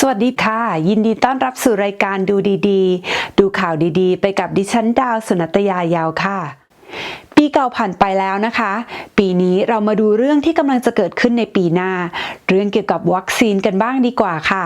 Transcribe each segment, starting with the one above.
สวัสดีค่ะ ยินดีต้อนรับสู่รายการดูดีๆ ดูข่าวดีๆ ไปกับดิฉันดาวสุนัตยายาวค่ะ ปีเก่าผ่านไปแล้วนะคะ ปีนี้เรามาดูเรื่องที่กำลังจะเกิดขึ้นในปีหน้า เรื่องเกี่ยวกับวัคซีนกันบ้างดีกว่าค่ะ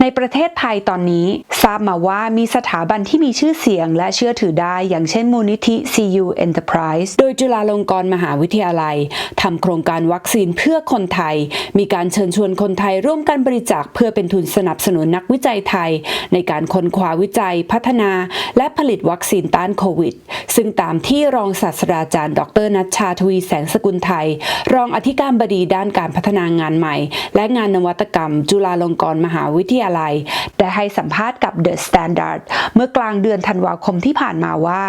ในประเทศไทยตอนนี้ทราบมาว่ามีสถาบันที่มีชื่อเสียงและเชื่อถือได้อย่างเช่นมูลนิธิ CU Enterprise โดยจุฬาลงกรณ์มหาวิทยาลัยทำโครงการวัคซีนเพื่อคนไทย มีการเชิญชวนคนไทยร่วมกันบริจาคเพื่อเป็นทุนสนับสนุนนักวิจัยไทย ในการค้นคว้าวิจัยพัฒนา และผลิตวัคซีนต้านโควิด ซึ่งตามที่รองศาสตราจารย์ ดรนัชชาทวีแสงสกุลไทย รองอธิการบดีด้านการพัฒนางานใหม่ และงานนวัตกรรม จุฬาลงกรณ์มหาวิทยาลัย ได้ให้สัมภาษณ์กับ The Standard เมื่อกลางเดือนธันวาคมที่ผ่านมาว่า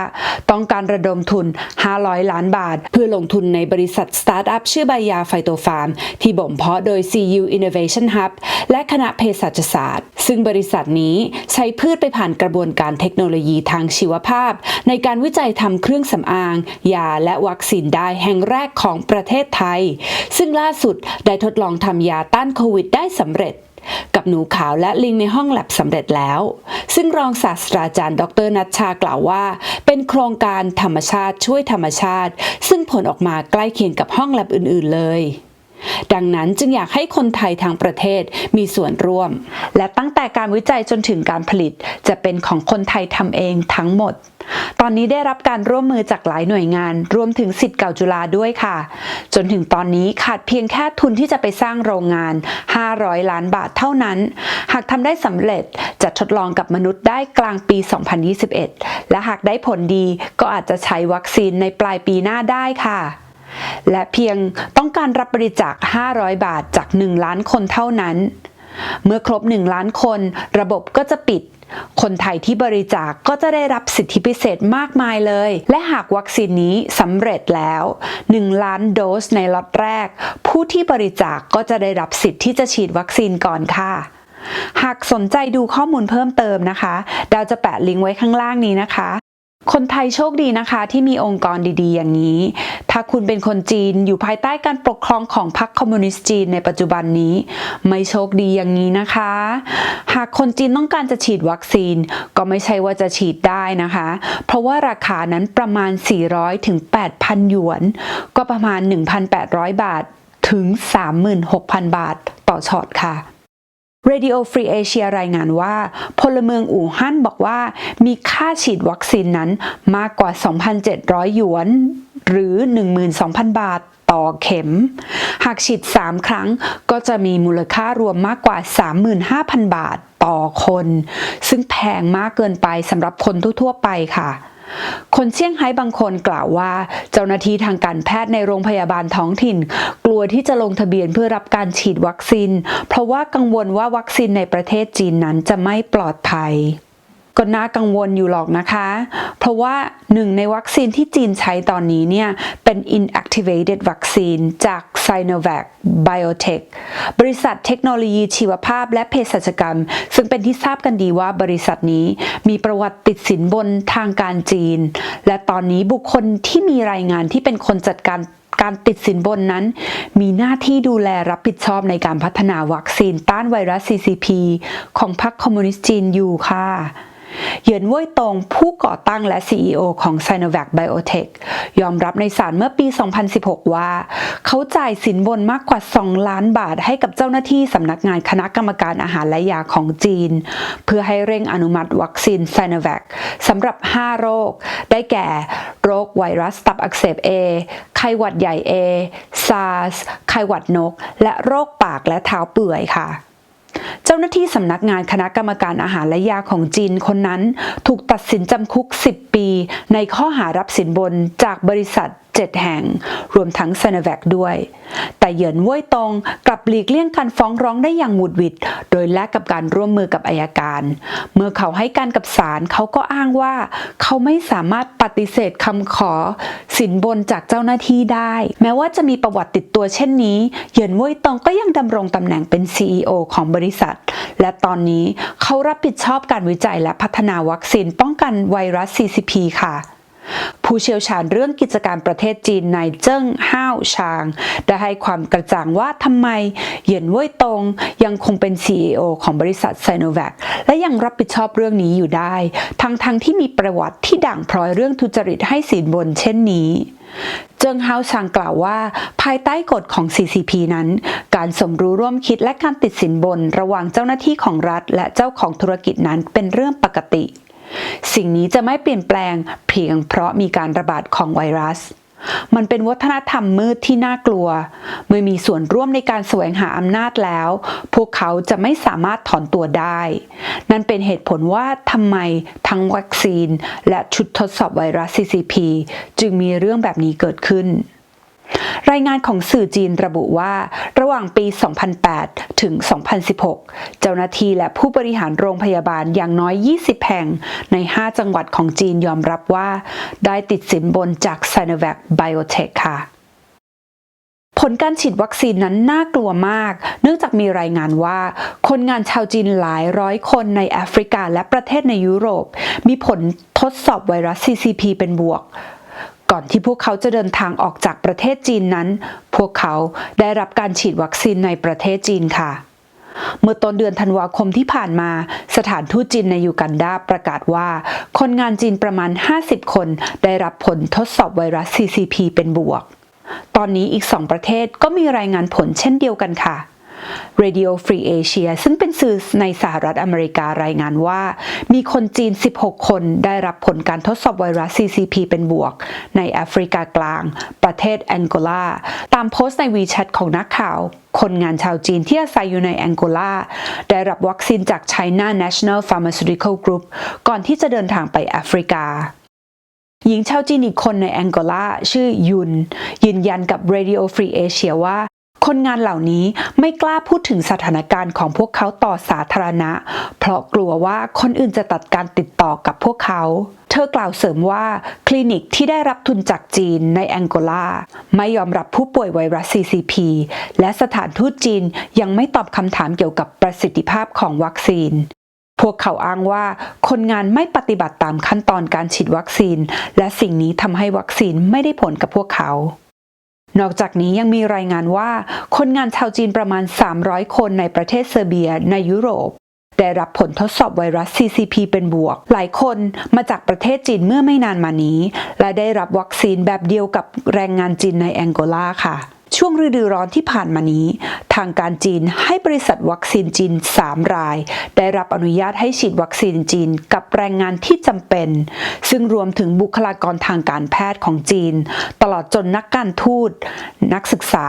ต้องการระดมทุน 500 ล้านบาท เพื่อลงทุนในบริษัทสตาร์ทอัพชื่อใบยาไฟโตฟาร์ม ที่บ่มเพาะโดย CU Innovation Hub และคณะเภสัชศาสตร์ ซึ่งบริษัทนี้ใช้พืชไปผ่านกระบวนการเทคโนโลยีทางชีวภาพ ในการวิจัยทำเครื่องสำอาง ยาและวัคซีนได้แห่งแรกของประเทศไทย ซึ่งล่าสุดได้ทดลองทำยาต้านโควิดได้สำเร็จ กับหนูขาวและลิงในห้องแลบสำเร็จแล้ว ซึ่งรองศาสตราจารย์ ดรนัชชากล่าวว่า เป็นโครงการธรรมชาติช่วยธรรมชาติ ซึ่งผลออกมาใกล้เคียงกับห้องแลบอื่น ๆ เลย ดังนั้นจึงอยากให้คนไทยทางประเทศมีส่วนร่วม และตั้งแต่การวิจัยจนถึงการผลิต จะเป็นของคนไทยทำเองทั้งหมด ตอนนี้ได้รับการร่วมมือจากหลายหน่วยงาน รวมถึงสิทธิ์เก่าจุฬาด้วยค่ะ จนถึงตอนนี้ขาดเพียงแค่ทุนที่จะไปสร้างโรงงาน 500 ล้านบาทเท่านั้น หากทำได้สำเร็จจะทดลองกับมนุษย์ได้กลางปี 2021 และหากได้ผลดีก็อาจจะใช้วัคซีนในปลายปีหน้าได้ค่ะ และเพียงต้องการรับบริจาค 500 บาทจาก 1 ล้านคนเท่านั้น เมื่อครบ 1 ล้านคน ระบบก็จะปิด คนไทยที่บริจาคก็จะได้รับสิทธิพิเศษมากมายเลย และหากวัคซีนนี้สำเร็จแล้ว 1 ล้านโดสในล็อตแรก ผู้ที่บริจาคก็จะได้รับสิทธิ์ที่จะฉีดวัคซีนก่อนค่ะหากสนใจดูข้อมูลเพิ่มเติมนะคะ ดาวจะแปะลิงก์ไว้ข้างล่างนี้นะคะ คนไทยโชคดีนะคะที่มีองค์กรดีๆ อย่างนี้ ถ้าคุณเป็นคนจีนอยู่ภายใต้การปกครองของพรรคคอมมิวนิสต์จีนในปัจจุบันนี้ ไม่โชคดีอย่างนี้นะคะ หากคนจีนต้องการจะฉีดวัคซีนก็ไม่ใช่ว่าจะฉีดได้นะคะ เพราะว่าราคานั้นประมาณ 400ถึง8,000 หยวน ก็ประมาณ 1,800 บาทถึง 36,000 บาทต่อช็อตค่ะ Radio Free Asia รายงานว่า พลเมืองอู่ฮั่นบอกว่า มีค่าฉีดวัคซีนนั้นมากกว่า 2,700 หยวน หรือ 12,000 บาทต่อเข็ม หากฉีด 3 ครั้งก็จะมีมูลค่ารวมมากกว่า 35,000 บาทต่อคน ซึ่งแพงมากเกินไปสำหรับคนทั่วๆไปค่ะ คนเซี่ยงไฮ้บางคนกล่าวว่า เจ้าหน้าที่ทางการแพทย์ในโรงพยาบาลท้องถิ่น กลัวที่จะลงทะเบียนเพื่อรับการฉีดวัคซีน เพราะว่ากังวลว่าวัคซีนในประเทศจีนนั้นจะไม่ปลอดภัย ก็น่ากังวลอยู่หรอกนะคะ เพราะว่าหนึ่งในวัคซีนที่จีนใช้ตอนนี้เนี่ย เป็น inactivated vaccine จาก Sinovac Biotech บริษัทเทคโนโลยีชีวภาพและเภสัชกรรม ซึ่งเป็นที่ทราบกันดีว่าบริษัทนี้มีประวัติติดสินบนทางการจีน และตอนนี้บุคคลที่มีรายงานที่เป็นคนจัดการ การติดสินบนนั้น มีหน้าที่ดูแลรับผิดชอบในการพัฒนาวัคซีนต้านไวรัส CCP ของพรรคคอมมิวนิสต์จีนอยู่ค่ะเหยินเว่ยตงผู้ก่อตั้งและ CEO ของ Sinovac Biotech ยอมรับในศาลเมื่อปี 2016 ว่า เขาจ่ายสินบนมากกว่า 2 ล้านบาทให้กับเจ้าหน้าที่สำนักงานคณะกรรมการอาหารและยาของจีน เพื่อให้เร่งอนุมัติวัคซีน Sinovac สำหรับ 5 โรค ได้แก่ โรคไวรัสตับอักเสบ A ไข้หวัดใหญ่ญ่เอซาร์สไข้หวัดนก และโรคปากและเท้าเปื่อยค่ะเจ้าหน้าที่สำนักงานคณะกรรมการอาหารและยาของจีนคนนั้น ถูกตัดสินจำคุก 10 ปี ในข้อหารับสินบนจากบริษัท7 แห่ง รวมทั้ง s ซ n o v a c ด้วย แต่เหยินเว่ยตงกลับหลีกเลี่ยงการฟ้องร้องได้อย่างหมุดวิด โดยแลกกับการร่วมมือกับอายการ เมื่อเขาให้การกับศาลเขาก็อ้างว่า เขาไม่สามารถปฏิเสธคำขอ สินบนจากเจ้าหน้าที่ได้ แม้ว่าจะมีประวัติติดตัวเช่นนี้ เหยินเว่ยตงก็ยังดำรงตำแหน่งเป็น CEO ของบริษัท และตอนนี้เขารับผิดชอบการวิจัยและพัฒนาวัคซีนป้องกันไวรัส CCP ค่ะ ผู้เชี่ยวชาญเรื่องกิจการประเทศจีนนายเจิ้งห้าวชาง ได้ให้ความกระจ่างว่าทำไมเหยียนเว่ยตงยังคงเป็น CEO ของบริษัทไซโนแวคและยังรับผิดชอบเรื่องนี้อยู่ได้ ทั้งๆทที่มีประวัติที่ด่างพร้อยเรื่องทุจริตให้สินบนเช่นนี้เจิงเฮาชางกล่าวว่า ภายใต้กฎของ CCP นั้น การสมรู้ร่วมคิดและการติดสินบน ระหว่างเจ้าหน้าที่ของรัฐ และเจ้าของธุรกิจนั้นเป็นเรื่องปกติ สิ่งนี้จะไม่เปลี่ยนแปลงเพียงเพราะมีการระบาดของไวรัส มันเป็นวัฒนธรรมมืดที่น่ากลัว เมื่อมีส่วนร่วมในการแสวงหาอำนาจแล้ว พวกเขาจะไม่สามารถถอนตัวได้ นั่นเป็นเหตุผลว่าทำไมทั้งวัคซีน และชุดทดสอบไวรัส CCP จึงมีเรื่องแบบนี้เกิดขึ้น รายงานของสื่อจีนระบุว่า ระหว่างปี 2008 ถึง 2016 เจ้าหน้าที่และผู้บริหารโรงพยาบาลอย่างน้อย 20 แห่งใน 5 จังหวัดของจีนยอมรับว่า ได้ติดสินบนจาก Sinovac Biotech ค่ะผลการฉีดวัคซีนนั้นน่ากลัวมาก เนื่องจากมีรายงานว่า คนงานชาวจีนหลายร้อยคนในแอฟริกาและประเทศในยุโรป มีผลทดสอบไวรัส CCP เป็นบวก ก่อนที่พวกเขาจะเดินทางออกจากประเทศจีนนั้น พวกเขาได้รับการฉีดวัคซีนในประเทศจีนค่ะ เมื่อต้นเดือนธันวาคมที่ผ่านมา สถานทูตจีนในยูกันดาประกาศว่า คนงานจีนประมาณ 50 คนได้รับผลทดสอบไวรัส CCP เป็นบวก ตอนนี้อีก2ประเทศก็มีรายงานผลเช่นเดียวกันค่ะ Radio Free Asia ซึ่งเป็นสื่อในสหรัฐอเมริการายงานว่า มีคนจีน 16 คนได้รับผลการทดสอบไวรัส CCP เป็นบวก ในแอฟริกากลาง ประเทศแองโกลา ตามโพสต์ใน WeChat ของนักข่าว คนงานชาวจีนที่อาศัยอยู่ในแองโกลา ได้รับวัคซีนจาก China National Pharmaceutical Group ก่อนที่จะเดินทางไปแอฟริกาหญิงชาวจีนอีกคนในแองโกลาชื่อยุน ยืนยันกับ Radio Free Asia ว่า คนงานเหล่านี้ไม่กล้าพูดถึงสถานการณ์ของพวกเขาต่อสาธารณะ เพราะกลัวว่าคนอื่นจะตัดการติดต่อกับพวกเขาเธอกล่าวเสริมว่าคลินิกที่ได้รับทุนจากจีนในแองโกลา ไม่ยอมรับผู้ป่วยไวรัส CCP และสถานทูตจีนยังไม่ตอบคำถามเกี่ยวกับประสิทธิภาพของวัคซีน พวกเขาอ้างว่าคนงานไม่ปฏิบัติตามขั้นตอนการฉีดวัคซีน และสิ่งนี้ทำให้วัคซีนไม่ได้ผลกับพวกเขา นอกจากนี้ยังมีรายงานว่า คนงานชาวจีนประมาณ 300 คนในประเทศเซอร์เบียในยุโรป ได้รับผลทดสอบไวรัส CCP เป็นบวก หลายคนมาจากประเทศจีนเมื่อไม่นานมานี้ และได้รับวัคซีนแบบเดียวกับแรงงานจีนในแองโกลาค่ะ ช่วงฤดูร้อนที่ผ่านมานี้ ทางการจีนให้บริษัทวัคซีนจีน 3 ราย ได้รับอนุญาตให้ฉีดวัคซีนจีนกับแรงงานที่จำเป็น ซึ่งรวมถึงบุคลากรทางการแพทย์ของจีน ตลอดจนนักการทูต นักศึกษา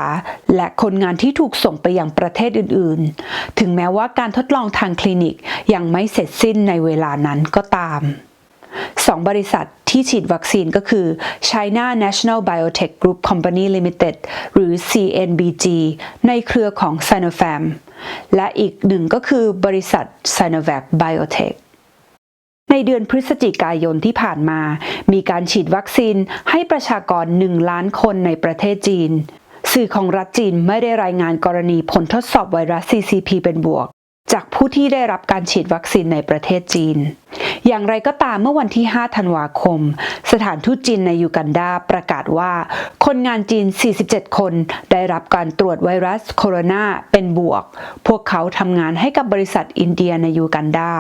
และคนงานที่ถูกส่งไปยังประเทศอื่น ๆ ถึงแม้ว่าการทดลองทางคลินิกยังไม่เสร็จสิ้นในเวลานั้นก็ตามสองบริษัท ที่ฉีดวัคซีนก็คือ China National Biotech Group Company Limited หรือ CNBG ในเครือของ Sinopharm และอีกหนึ่งก็คือบริษัท Sinovac Biotech ในเดือนพฤศจิกายนที่ผ่านมา มีการฉีดวัคซีนให้ประชากร 1 ล้านคนในประเทศจีน สื่อของรัฐจีนไม่ได้รายงานกรณีผลทดสอบไวรัส CCP เป็นบวก จากผู้ที่ได้รับการฉีดวัคซีนในประเทศจีน อย่างไรก็ตามเมื่อวันที่ 5 ธันวาคม สถานทูตจีนในยูกันดาประกาศว่า คนงานจีน 47 คนได้รับการตรวจไวรัสโคโรนาเป็นบวก พวกเขาทำงานให้กับบริษัทอินเดียในยูกันดา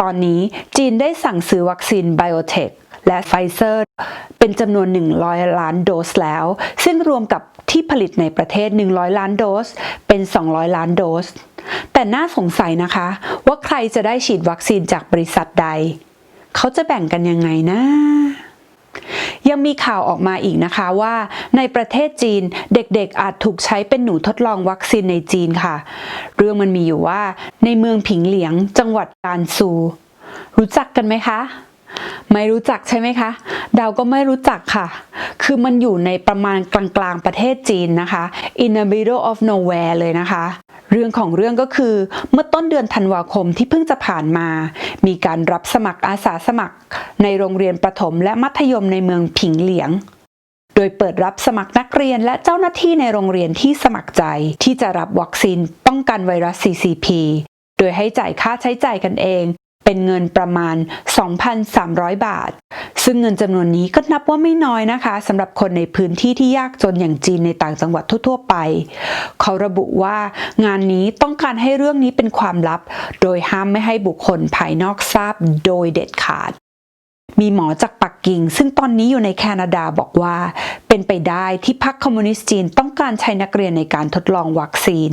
ตอนนี้จีนได้สั่งซื้อวัคซีนไบโอเทค และไฟเซอร์เป็นจำนวน 100 ล้านโดสแล้ว ซึ่งรวมกับที่ผลิตในประเทศ 100 ล้านโดส เป็น 200 ล้านโดส แต่น่าสงสัยนะคะ ว่าใครจะได้ฉีดวัคซีนจากบริษัทใด เขาจะแบ่งกันยังไงนะยังมีข่าวออกมาอีกนะคะว่าในประเทศจีนเด็กๆ อาจถูกใช้เป็นหนูทดลองวัคซีนในจีนค่ะ เรื่องมันมีอยู่ว่าในเมืองผิงเหลียงจังหวัดกานซู รู้จักกันไหมคะ ไม่รู้จักใช่ไหมคะดาวก็ไม่รู้จักค่ะ คือมันอยู่ในประมาณกลางๆประเทศจีนนะคะ in the middle of nowhere เลยนะคะ เรื่องของเรื่องก็คือเมื่อต้นเดือนธันวาคมที่เพิ่งจะผ่านมา มีการรับสมัครอาสาสมัคร ในโรงเรียนประถมและมัธยมในเมืองผิงเหลียง โดยเปิดรับสมัครนักเรียนและเจ้าหน้าที่ในโรงเรียนที่สมัครใจ ที่จะรับวัคซีนป้องกันไวรัส CCP โดยให้จ่ายค่าใช้จ่ายกันเอง เป็นเงินประมาณ 2,300 บาท ซึ่งเงินจำนวนนี้ก็นับว่าไม่น้อยนะคะสำหรับคนในพื้นที่ที่ยากจนอย่างจีนในต่างจังหวัดทั่วๆไป เขาระบุว่างานนี้ต้องการให้เรื่องนี้เป็นความลับ โดยห้ามไม่ให้บุคคลภายนอกทราบโดยเด็ดขาด มีหมอจากปักกิ่ง ซึ่งตอนนี้อยู่ในแคนาดาบอกว่า เป็นไปได้ที่พรรคคอมมิวนิสต์จีนต้องการใช้นักเรียนในการทดลองวัคซีน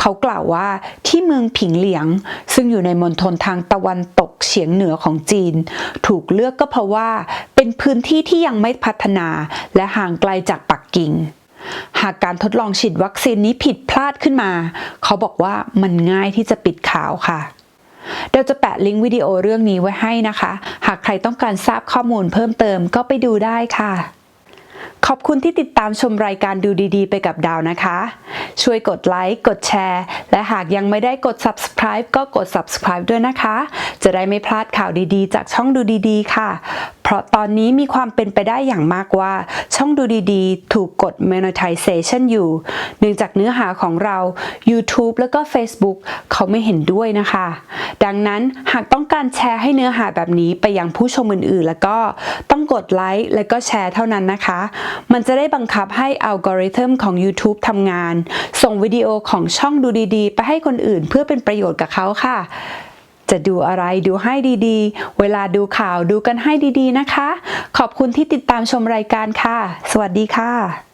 เขากล่าวว่าที่เมืองผิงเหลียง ซึ่งอยู่ในมณฑลทางตะวันตกเฉียงเหนือของจีน ถูกเลือกก็เพราะว่าเป็นพื้นที่ที่ยังไม่พัฒนา และห่างไกลจากปักกิ่งหากการทดลองฉีดวัคซีนนี้ผิดพลาดขึ้นมา เขาบอกว่ามันง่ายที่จะปิดข่าวค่ะ เดี๋ยวจะแปะลิงก์วิดีโอเรื่องนี้ไว้ให้นะคะ หากใครต้องการทราบข้อมูลเพิ่มเติมก็ไปดูได้ค่ะ ขอบคุณที่ติดตามชมรายการดูดีๆ ไปกับดาวนะคะ ช่วยกดไลค์ กดแชร์ และหากยังไม่ได้กด subscribe ก็กด subscribe ด้วยนะคะ จะได้ไม่พลาดข่าวดีๆ จากช่องดูดีๆ ค่ะ เพราะตอนนี้มีความเป็นไปได้อย่างมากว่า ช่องดูดีๆ ถูกกด monetization อยู่ เนื่องจากเนื้อหาของเรา YouTube แล้วก็ Facebook เขาไม่เห็นด้วยนะคะ ดังนั้นหากต้องการแชร์ให้เนื้อหาแบบนี้ไปยังผู้ชมอื่นๆ แล้วก็ต้องกดไลค์และก็แชร์เท่านั้นนะคะ มันจะได้บังคับให้อัลกอริทึมของ YouTube ทำงาน ส่งวิดีโอของช่องดูดีๆ ไปให้คนอื่น เพื่อเป็นประโยชน์กับเขาค่ะ จะดูอะไรดูให้ดีๆ เวลาดูข่าวดูกันให้ดีๆนะคะ ขอบคุณที่ติดตามชมรายการค่ะ สวัสดีค่ะ